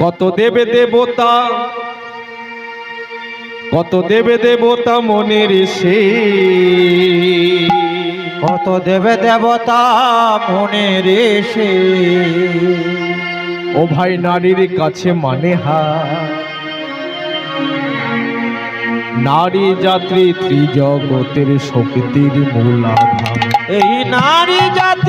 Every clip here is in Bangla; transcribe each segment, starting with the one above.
কত দেবে দেবতা? কত দেবে দেবতা মনের সে কত দেবে দেবতা মনে রেসে ও ভাই নারীর কাছে মানে হা। নারী যাত্রী ত্রিজগতের শক্তির মূলাধার এই নারী জাতি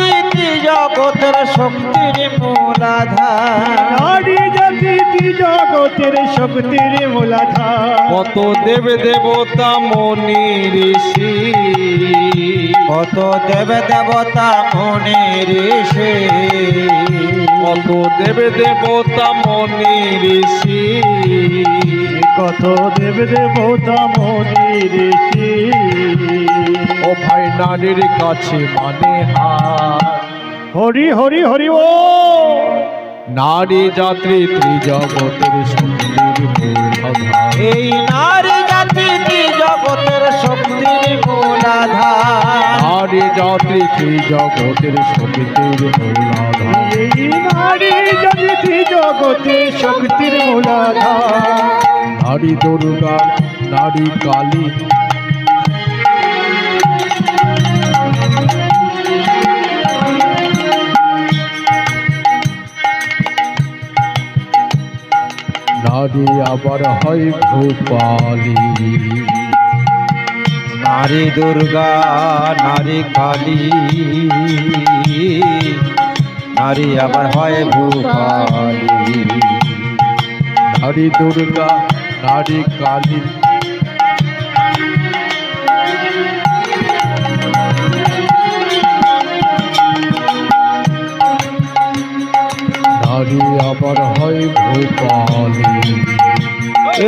জগতের শক্তির মূলাধার। নারী জাতি জগতের শক্তির মূলাধার। কত দেবে দেবতা মনির ঋষি কত দেবে দেবতা মনে রেসে কত দেবে দেবতা মনির ঋষি কত দেব দেবতা মনি ঋষি। ও ভাই নারীর কাছে মানে হার হরি হরি হরি ও! নারী যাত্রী ত্রিজগতের এই নারী জাতি জগতের শক্তির মূলাধার নারী যাত্রী ত্রিজগতের শক্তির মূলাধার এই নারী জাতি জগতের শক্তির মূলাধার নারী দুর্গা নারী কালী নারী আবার হয় ভূপালী। নারী দুর্গা, নারী কালী। নারী আবার হয় ভূপালী। নারী দুর্গা, নারী কালী। নারী আবার হয় ভূপালী।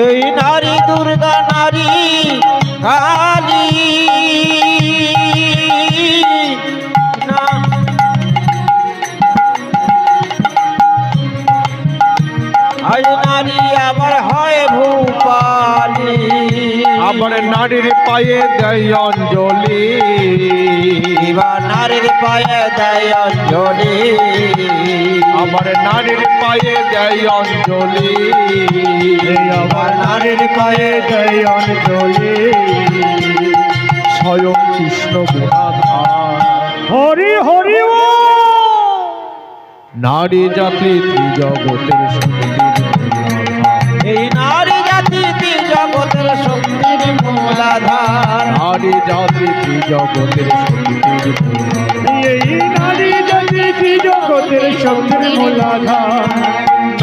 এই নারী দুর্গা নারী কালী। নারী আবার হয় ভূপালী। আবার নারীর পায়ে দেয় অঞ্জলি। নারীর পায়ে দেয় অঞ্জলি। আবার নারীর পায়ে দেয় অঞ্জলি। আমার নারীর পায়ে দেয় অঞ্জলি। স্বয়ং কৃষ্ণ হরি হরি ও! নারী জাতি ত্রিজগতের শক্তির এই নারী জগতের মূলাধার নারী জাতি কি জগতের। এই নারী জাতি জগতের শক্তির মূলাধার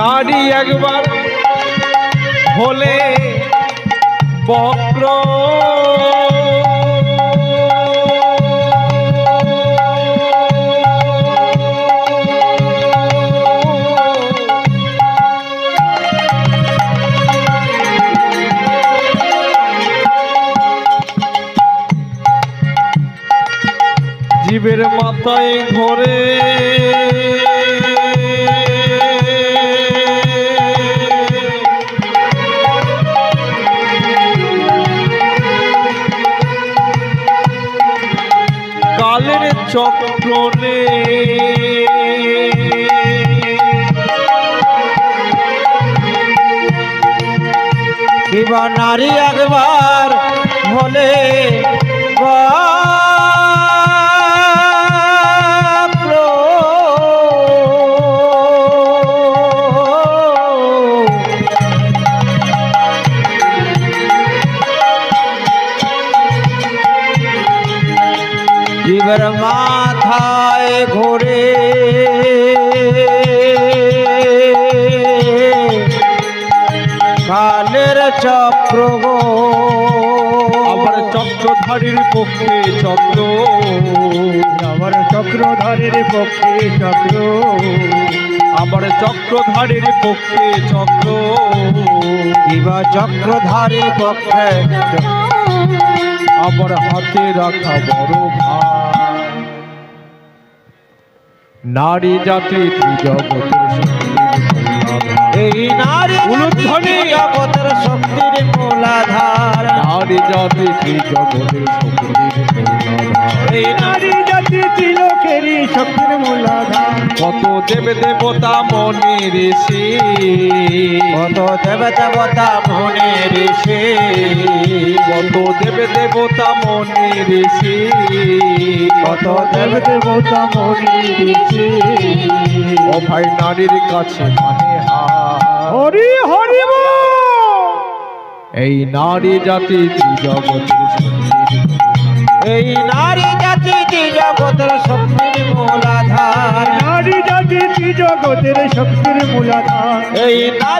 নারী একবার হলে বক্র জীবের মাথায় ঘরে কালের চক্রে কিবা নারী একবার হলে বাপ্র। জীবের মাথায় ঘোরে। কালের চক্র গো আবার চক্রধারীর পক্ষে চক্র। আমার চক্রধারের পক্ষে চক্র। আবার চক্রধারীর পক্ষে চক্র। কিবা চক্রধারী পক্ষে আবার হাতে রাখা বড় ভার। নারী জাতি। এই নারী উলুধ্বনি। জগতের শক্তির মূলাধার নারী জাতি ত্রিজগতের শক্তির। এই নারী জাতি তিলকে নারীদেরই শক্তির মূলাধার কত দেব দেবতা মনে ঋষি কত দেব দেবতা মনে ঋষি কত দেব দেবতা মনে ঋষি কত দেব দেবতা মনি দিছে ও ভাই নারীর কাছে মানে হার হরি হরি বল। এই নারী জাতি জগতের এই নারী জাতি জগতের শক্তির মূলাধার। নারী জাতি জগতের শক্তির মূলাধার। এই নারী